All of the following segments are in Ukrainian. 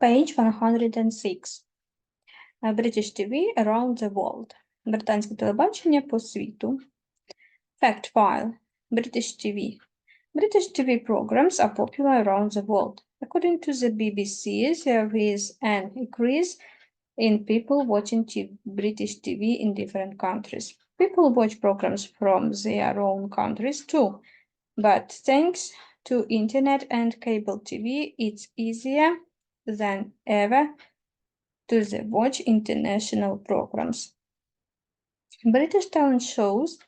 Page 106. Uh, British TV around the world. Британське телебачення по світу. Fact file. British TV. British TV programs are popular around the world. According to the BBC, there is an increase in people watching T- British TV in different countries. People watch programs from their own countries too, but thanks to internet and cable TV, it's easier than ever to the watch international programs. British talent shows,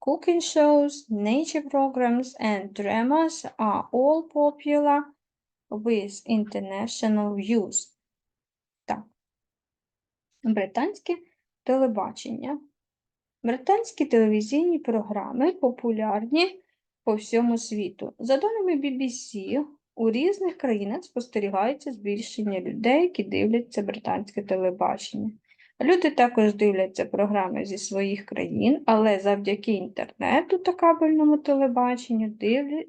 cooking shows, nature programs, and dramas are all popular with international views. Так. Британське телебачення. Британські телевізійні програми популярні по всьому світу. За даними BBC, у різних країнах спостерігається збільшення людей, які дивляться британське телебачення. Люди також дивляться програми зі своїх країн, але завдяки інтернету та кабельному телебаченню дивлі-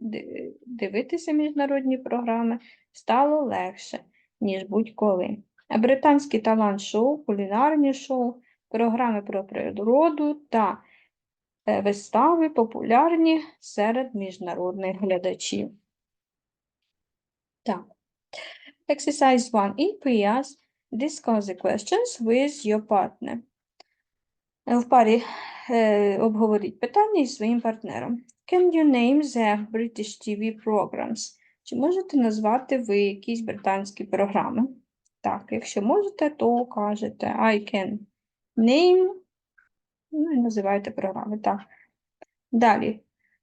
дивитися міжнародні програми стало легше, ніж будь-коли. Британські талант-шоу, кулінарні шоу, програми про природу та е, вистави популярні серед міжнародних глядачів. Так. Exercise 1. In pairs, discuss the questions with your partner. Е, В парі е, обговоріть питання із своїм партнером. Can you name the British TV programs? Чи можете назвати ви якісь британські програми? Так, якщо можете, то кажете I can name. Ну і називайте програми. Так. Далі.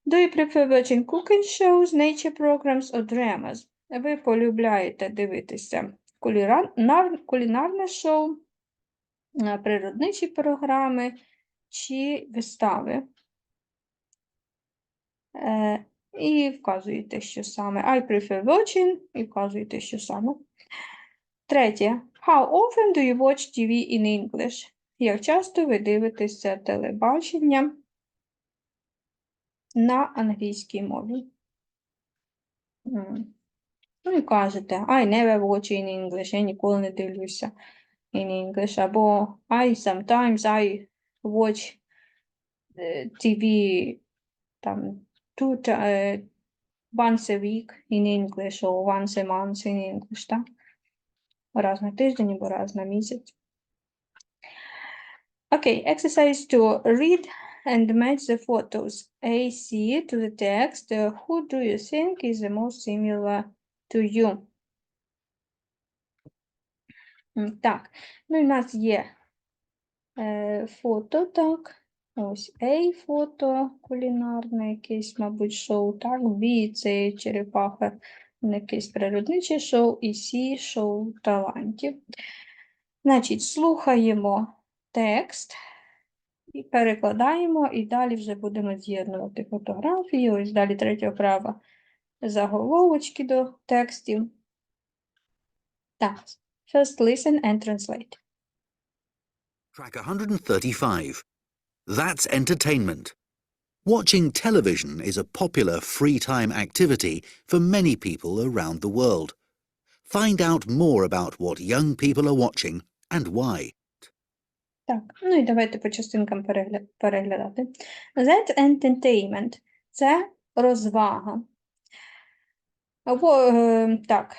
Do you prefer watching cooking shows, nature programs or dramas? Ви полюбляєте дивитися кулінар- кулінарне шоу, е, природничі програми чи вистави? Е, І вказуєте, що саме. I prefer watching і вказуєте, що саме. Третє. How often do you watch TV in English? Як часто ви дивитеся телебачення на англійській мові? М. Ну і кажете, I never watch in English, я ніколи не дивлюся in English, або I sometimes I watch е, TV там two, ti- е, once a week in English, or once a month in English, так? Раз на тиждень або раз на місяць. Okay, exercise 2. Read and match the photos. A, C to the text. Uh, who do you think is the most similar to you? Так, ну і в нас є е, фото, так. Ось A фото кулінарне, якесь, мабуть, шоу, так. B це черепаха, якесь природниче шоу, і C шоу талантів. Значить, слухаємо текст і перекладаємо, і далі вже будемо з'єднувати фотографії. Ось далі третя вправа заголовочки до текстів. Так, first listen and translate. Track 135. That's entertainment. Watching television is a popular free time activity for many people around the world. Find out more about what young people are watching and why. Так, ну і давайте по частинкам перегля- переглядати. That entertainment – це розвага. Або, е, так,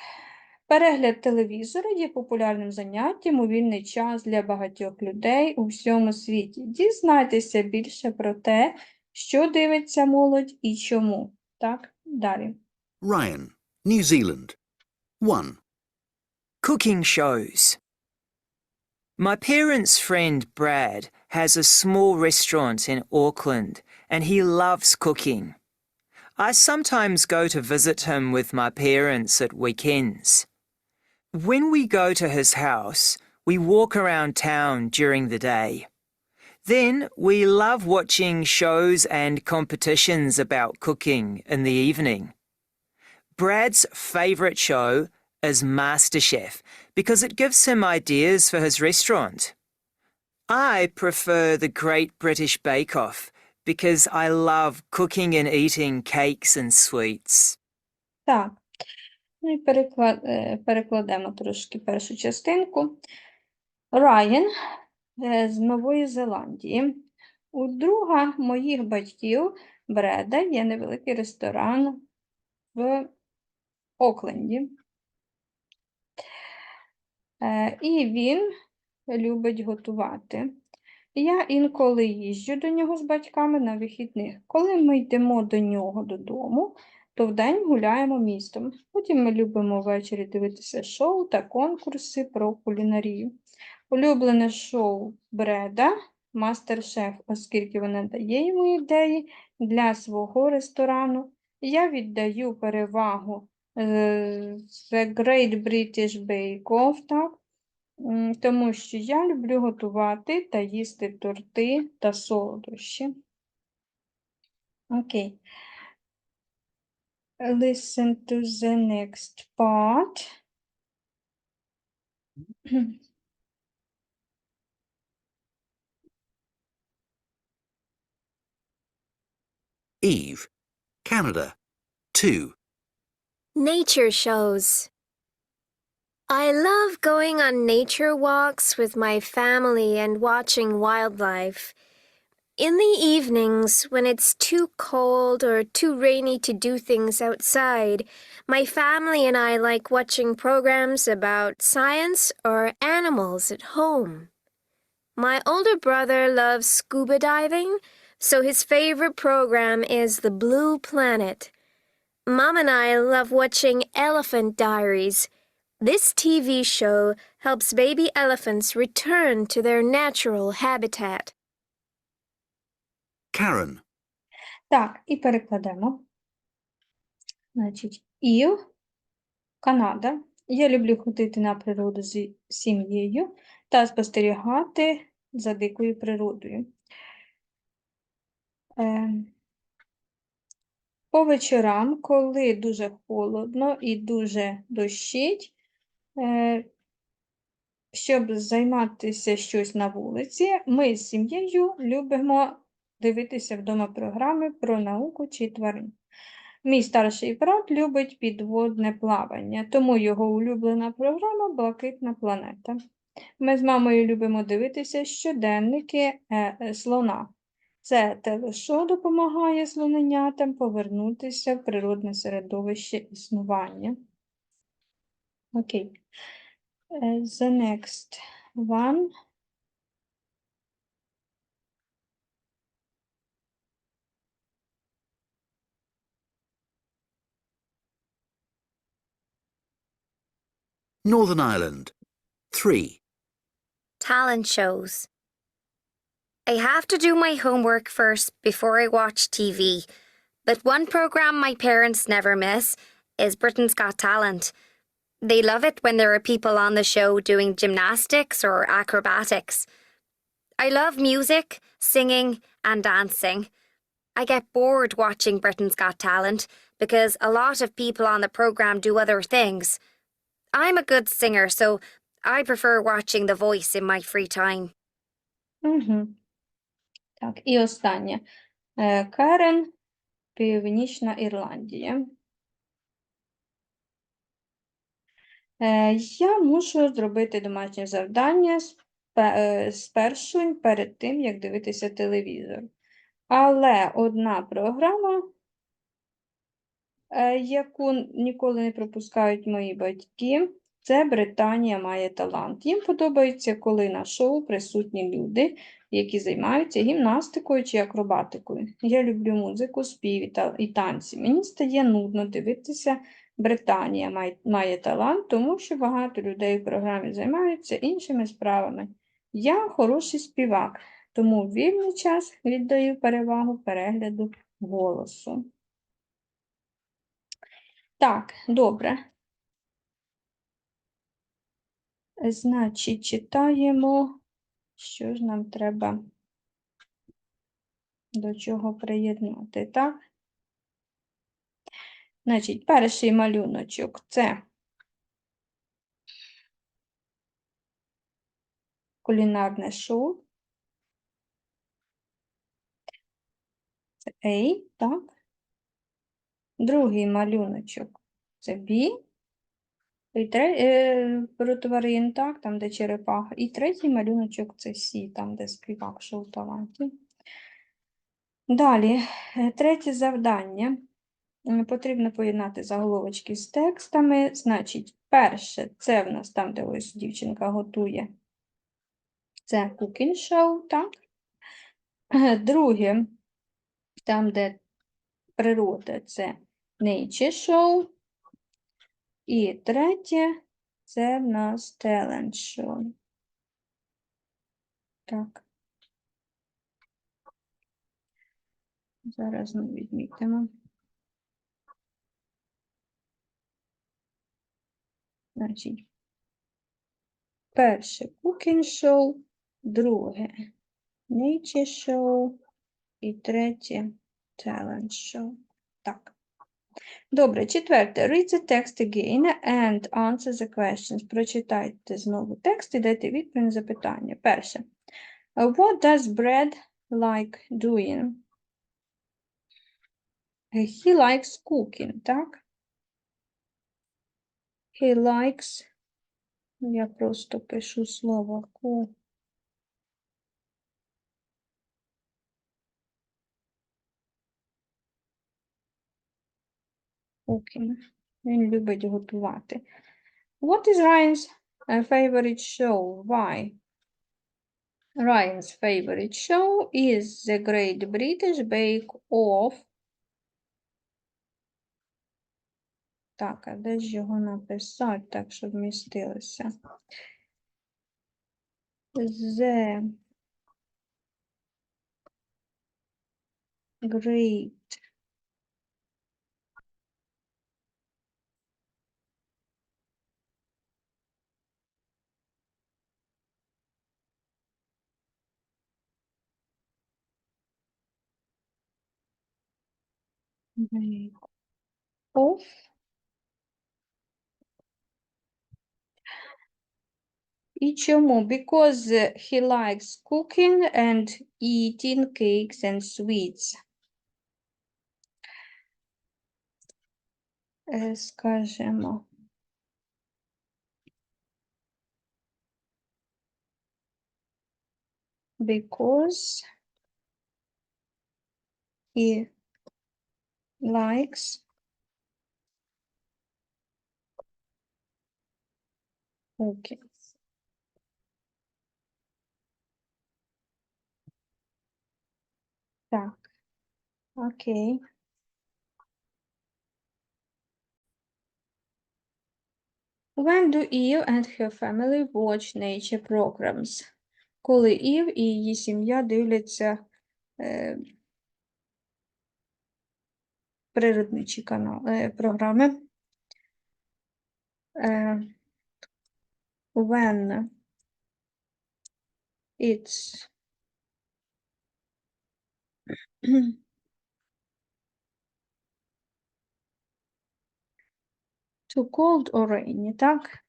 перегляд телевізора є популярним заняттям у вільний час для багатьох людей у всьому світі. Дізнайтеся більше про те, що дивиться молодь і чому. Так, далі. Ryan, New Zealand. 1. Cooking shows. My parents' friend Brad has a small restaurant in Auckland and he loves cooking. I sometimes go to visit him with my parents at weekends. When we go to his house, we walk around town during the day. Then we love watching shows and competitions about cooking in the evening. Brad's favourite show is MasterChef because it gives him ideas for his restaurant. I prefer the Great British Bake Off because I love cooking and eating cakes and sweets. Так. Ну і перекла- е, перекладемо трошки першу частинку. Райан е, з Нової Зеландії. У друга моїх батьків Бреда є невеликий ресторан в Окленді. Е, І він любить готувати. Я інколи їжджу до нього з батьками на вихідних. Коли ми йдемо до нього додому, то вдень гуляємо містом. Потім ми любимо ввечері дивитися шоу та конкурси про кулінарію. Улюблене шоу Бреда, Мастер-шеф, оскільки вона дає йому ідеї для свого ресторану. Я віддаю перевагу е, The Great British Bake Off, так? Тому що я люблю готувати та їсти торти та солодощі. Окей. Listen to the next part. Eve, Canada. 2. Nature shows. I love going on nature walks with my family and watching wildlife. In the evenings, when it's too cold or too rainy to do things outside, my family and I like watching programs about science or animals at home. My older brother loves scuba diving, so his favorite program is The Blue Planet. Mom and I love watching Elephant Diaries. This TV show helps baby elephants return to their natural habitat. Karen, Так, і перекладемо. Значить, Ів, Канада. Я люблю ходити на природу зі сім'єю та спостерігати за дикою природою. Е, По вечорам, коли дуже холодно і дуже дощить, щоб займатися щось на вулиці, ми з сім'єю любимо дивитися вдома програми про науку чи тварин. Мій старший брат любить підводне плавання, тому його улюблена програма Блакитна планета. Ми з мамою любимо дивитися щоденники е, е, слона. Це телешоу допомагає слоненятам повернутися в природне середовище існування. Okay. Uh, the next one. Northern Ireland. 3. Talent shows. I have to do my homework first before I watch TV, but one programme my parents never miss is Britain's Got Talent. They love it when there are people on the show doing gymnastics or acrobatics. I love music, singing, and dancing. I get bored watching Britain's Got Talent because a lot of people on the program do other things. I'm a good singer, so I prefer watching The Voice in my free time. Угу. Так, і останнє. Е, Карен, Північна Ірландія. Я мушу зробити домашнє завдання е, спершу перед тим, як дивитися телевізор. Але одна програма, е, яку ніколи не пропускають мої батьки, це Британія має талант. Їм подобається, коли на шоу присутні люди, які займаються гімнастикою чи акробатикою. Я люблю музику, спів і танці. Мені стає нудно дивитися. Британія має, талант, тому що багато людей в програмі займаються іншими справами. Я хороший співак, тому вільний час віддаю перевагу перегляду голосу. Так, добре. Значить, читаємо, що ж нам треба до чого приєднати, так? Значить, перший малюночок це кулінарне шоу. Це A, так? Другий малюночок це B, І тре... е, про тварин, так, там, де черепаха. І третій малюночок це Сі, там, де співак шоу талантів. Далі, е, третє завдання. Потрібно поєднати заголовочки з текстами. Значить, перше, це в нас там, де ось дівчинка готує. Це cooking show, так? Друге, там, де природа, це nature show. І третє, це в нас talent show. Так. Зараз ми відмітимо. Значить, перше cooking show, друге nature show і третє talent show. Так. Добре, четверте. Read the text again and answer the questions. Прочитайте знову текст і дайте відповідь на запитання. Перше. Uh, What does Brad like doing? Uh, He likes cooking, так? He likes. Я просто пишу слово ку. Cooking. Він любить готувати. What is Ryan's uh, favorite show? Why? Ryan's favorite show is The Great British Bake Off. Так, а де ж його написати, так, щоб вмістилося? The Great Bake Off. І чому? Because he likes cooking and eating cakes and sweets. Е, Скажемо. Because he likes cooking. Так, окей. When do Eve and her family watch nature programs? Коли Ів і її сім'я дивляться е, природничі канал, е, програми. Е, when it's too cold or rainy, так?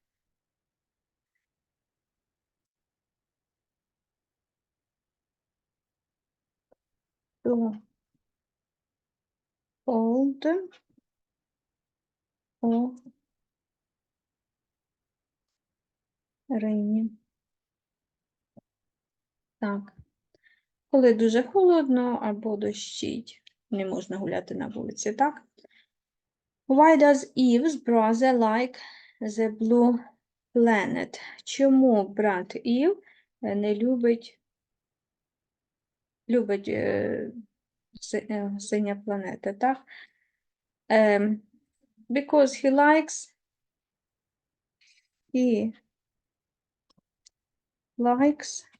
Too cold or rainy. Так. Коли дуже холодно або дощить, не можна гуляти на вулиці, так? Why does Eve's brother like the blue planet? Чому брат Ів е, не любить, любить е, е, синя планета, так? Ем, because he likes he likes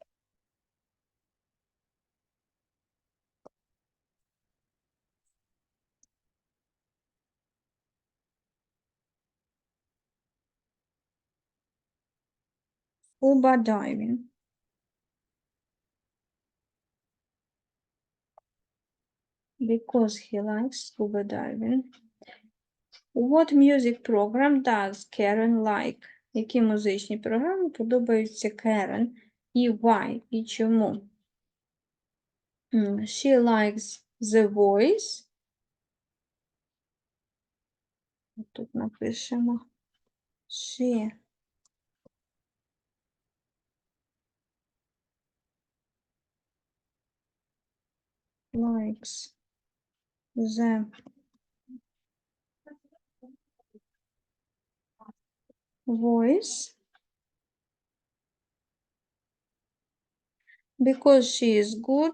scuba diving. Because he likes scuba diving. What music program does Karen like? Які музичні програми подобаються Karen? І why? І чому? She likes The Voice. Тут напишемо. She likes the voice. Because she is good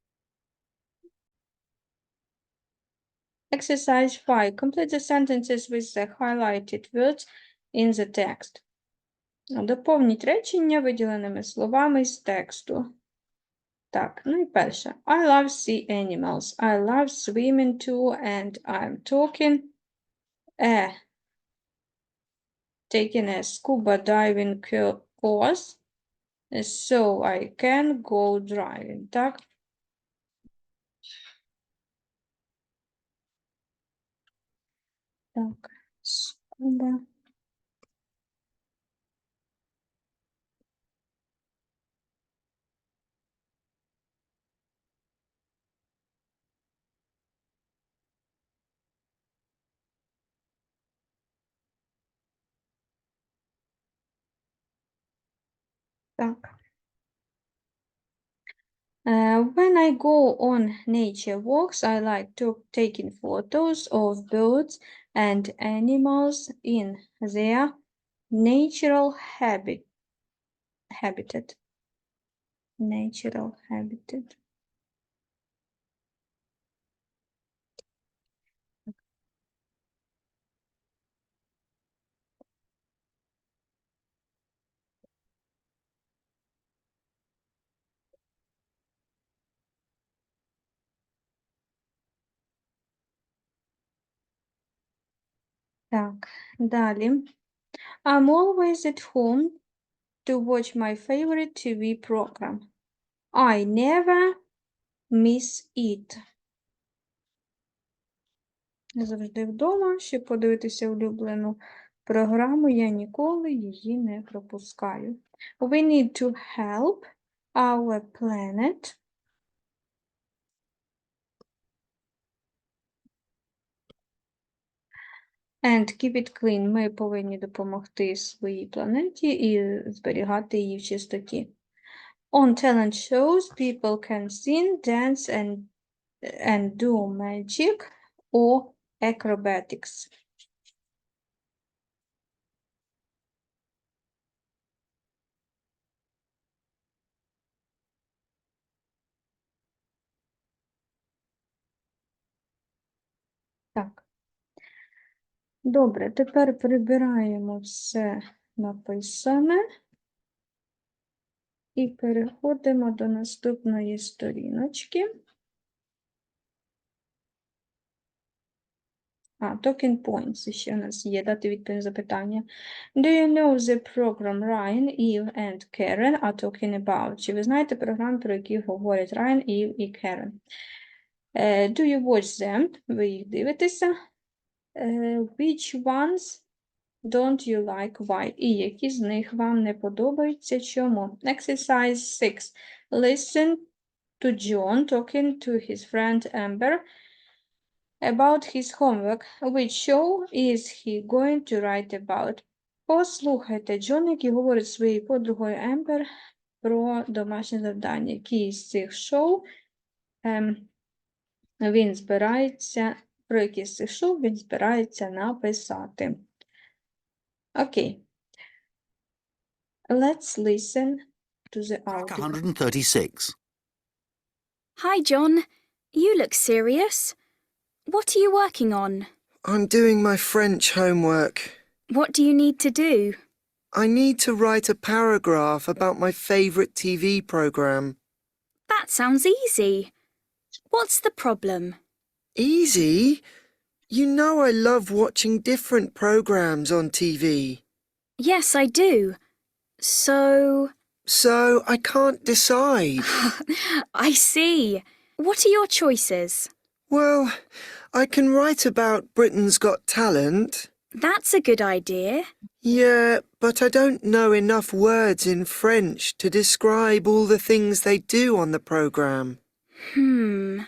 Exercise 5. Complete the sentences with the highlighted words in the text. Доповніть речення виділеними словами з тексту. Так, ну і перше. I love sea animals. I love swimming too, and I'm talking a taking a scuba diving co- course, so I can go driving. Так. Так, scuba. Так. Uh, when I go on nature walks, I like to taking photos of birds and animals in their natural habit habitat. Natural habitat. Так, далі. I'm always at home to watch my favorite TV program. I never miss it. Завжди вдома, щоб подивитися улюблену програму, я ніколи її не пропускаю. We need to help our planet and keep it clean. Ми повинні допомогти своїй планеті і зберігати її в чистоті. On talent shows, people can sing, dance and, and do magic or acrobatics. Так. Добре, тепер прибираємо все написане і переходимо до наступної сторіночки. А, talking points ще у нас є, дати відповідь запитання. Do you know the program Ryan, Eve and Karen are talking about? Чи ви знаєте програми, про які говорять Ryan, Eve і Karen? Е, do you watch them? Ви їх дивитеся? Е, which ones don't you like? Why? І які з них вам не подобаються? Чому? Exercise 6. Listen to John talking to his friend Amber about his homework. Which show is he going to write about? Послухайте, Джон, який говорить своєю подругою Ембер про домашнє завдання. Які з цих шоу ем, він збирається, про які з цих шоу він збирається написати. Окей. Let's listen to the Track audio. 136. Hi, John. You look serious. What are you working on? I'm doing my French homework. What do you need to do? I need to write a paragraph about my favourite TV programme. That sounds easy. What's the problem? Easy? You know I love watching different programmes on TV. Yes, I do. So. So I can't decide. I see. What are your choices? Well, I can write about Britain's Got Talent. That's a good idea. Yeah, but I don't know enough words in French to describe all the things they do on the programme. Hmm.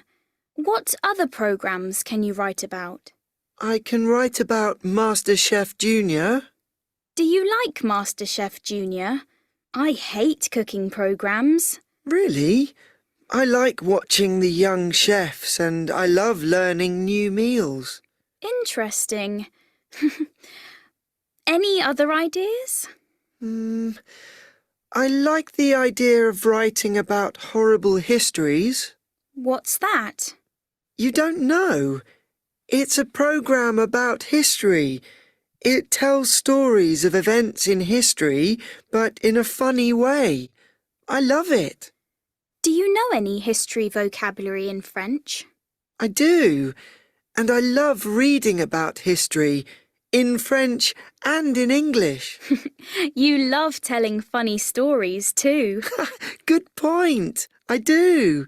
What other programs can you write about? I can write about MasterChef Junior. Do you like MasterChef Junior? I hate cooking programs. Really? I like watching the young chefs and I love learning new meals. Interesting. Any other ideas? Hmm. I like the idea of writing about horrible histories. What's that? You don't know. It's a program about history. It tells stories of events in history, but in a funny way. I love it. Do you know any history vocabulary in French? I do. And I love reading about history in French and in English. You love telling funny stories too. Good point. I do.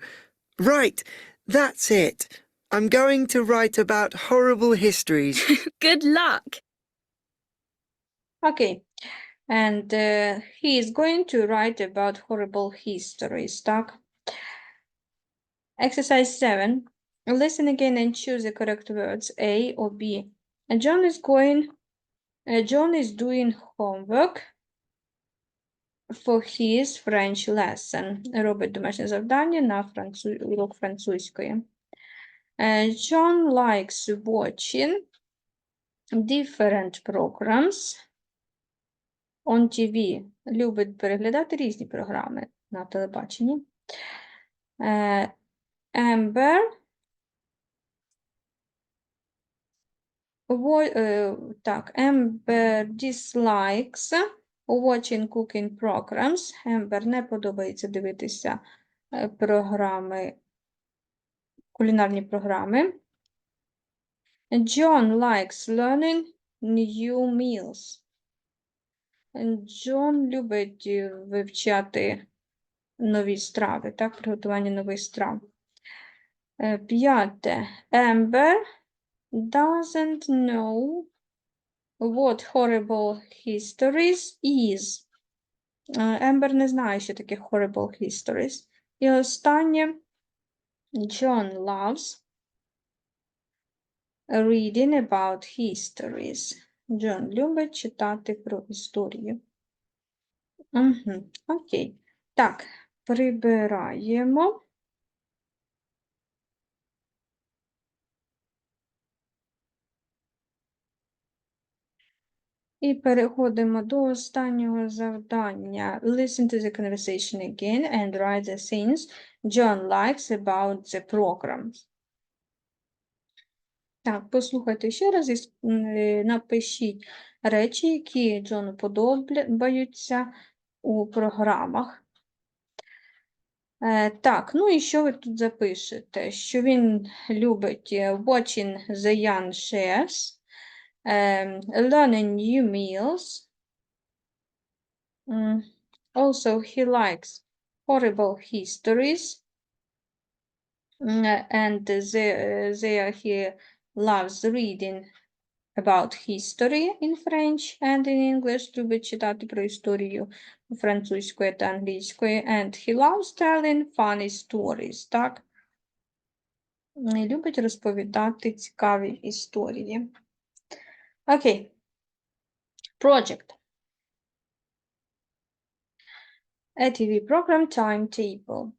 Right, that's it. I'm going to write about horrible histories. Good luck. Okay. And uh, he is going to write about horrible histories, Doc. Exercise 7. Listen again and choose the correct words A or B. And John is going, uh, John is doing homework for his French lesson. Робить домашнє завдання на француз... урок французької. Uh, John likes watching different programs on TV. Любить переглядати різні програми на телебаченні. Е, Amber е, так, Amber dislikes watching cooking programs. Amber не подобається дивитися е, програми, кулінарні програми. John likes learning new meals. Джон любить вивчати нові страви, так, приготування нових страв. Е, П'яте. Amber doesn't know what horrible histories is. Ембер не знає, що таке horrible histories. І останнє. John loves reading about histories. Джон любить читати про історію. Угу. Окей. Так, прибираємо. І переходимо до останнього завдання. Listen to the conversation again and write the things John likes about the programs. Так, послухайте ще раз і е, напишіть речі, які Джону подобаються у програмах. Е, так, ну і що ви тут запишете? Що він любить е, watching the young chefs, um, learning new meals. Mm, Also, he likes horrible histories. Mm, and there, there he loves reading about history in French and in English. Любить читати про історію французької та англійської. And he loves telling funny stories, так? І любить розповідати цікаві історії. Okay. Project. A TV program timetable.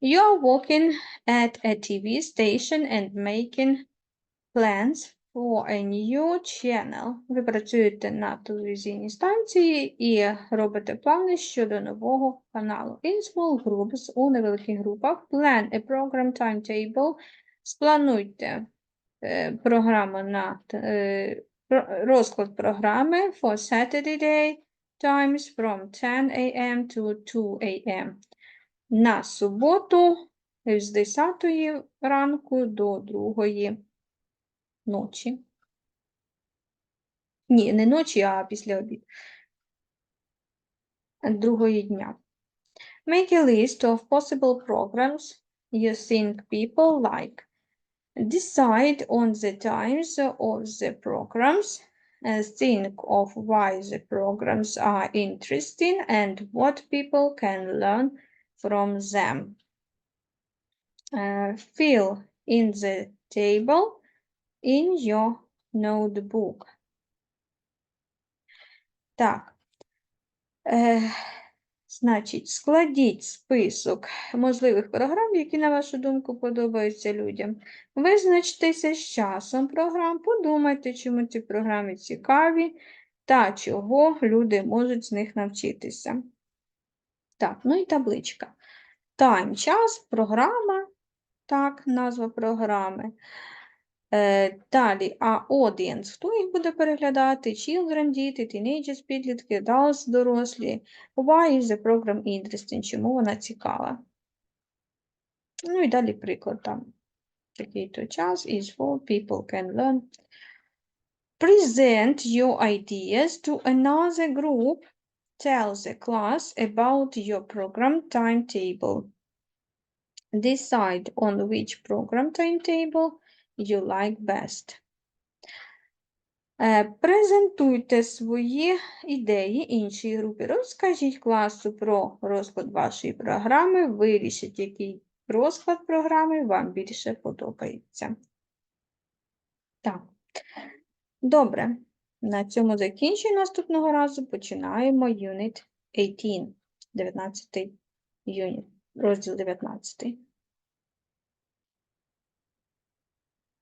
You're working at a TV station and making plans for a new channel. Ви працюєте на телевізійній станції і робите плани щодо нового каналу. In small groups, у невеликих групах, plan a program timetable. Сплануйте е, програму на е, розклад програми for Saturday day times from 10 a.m. to 2 a.m. На суботу з 10 ранку до 2 ночі. Ні, не ночі, а після обіду. Другої дня. Make a list of possible programs you think people like. Decide on the times of the programs. and think of why the programs are interesting and what people can learn from them. Uh, fill in the table in your notebook. Так. Значить, складіть список можливих програм, які, на вашу думку, подобаються людям. Визначтеся з часом програм, подумайте, чому ці програми цікаві та чого люди можуть з них навчитися. Так, ну і табличка. Time – час, програма, так, назва програми. Е, далі, а audience, хто їх буде переглядати? Children, діти, teenagers, підлітки, adults, дорослі. Why is the program interesting? Чому вона цікава? Ну і далі приклад там. Такий-то час is for people can learn. Present your ideas to another group. Tell the class about your program timetable. Decide on which program timetable you like best. Е, Презентуйте свої ідеї іншій групі. Розкажіть класу про розклад вашої програми, вирішіть, який розклад програми вам більше подобається. Так. Добре. На цьому закінчую. Наступного разу починаємо Unit 18, 19 юніт, розділ 19.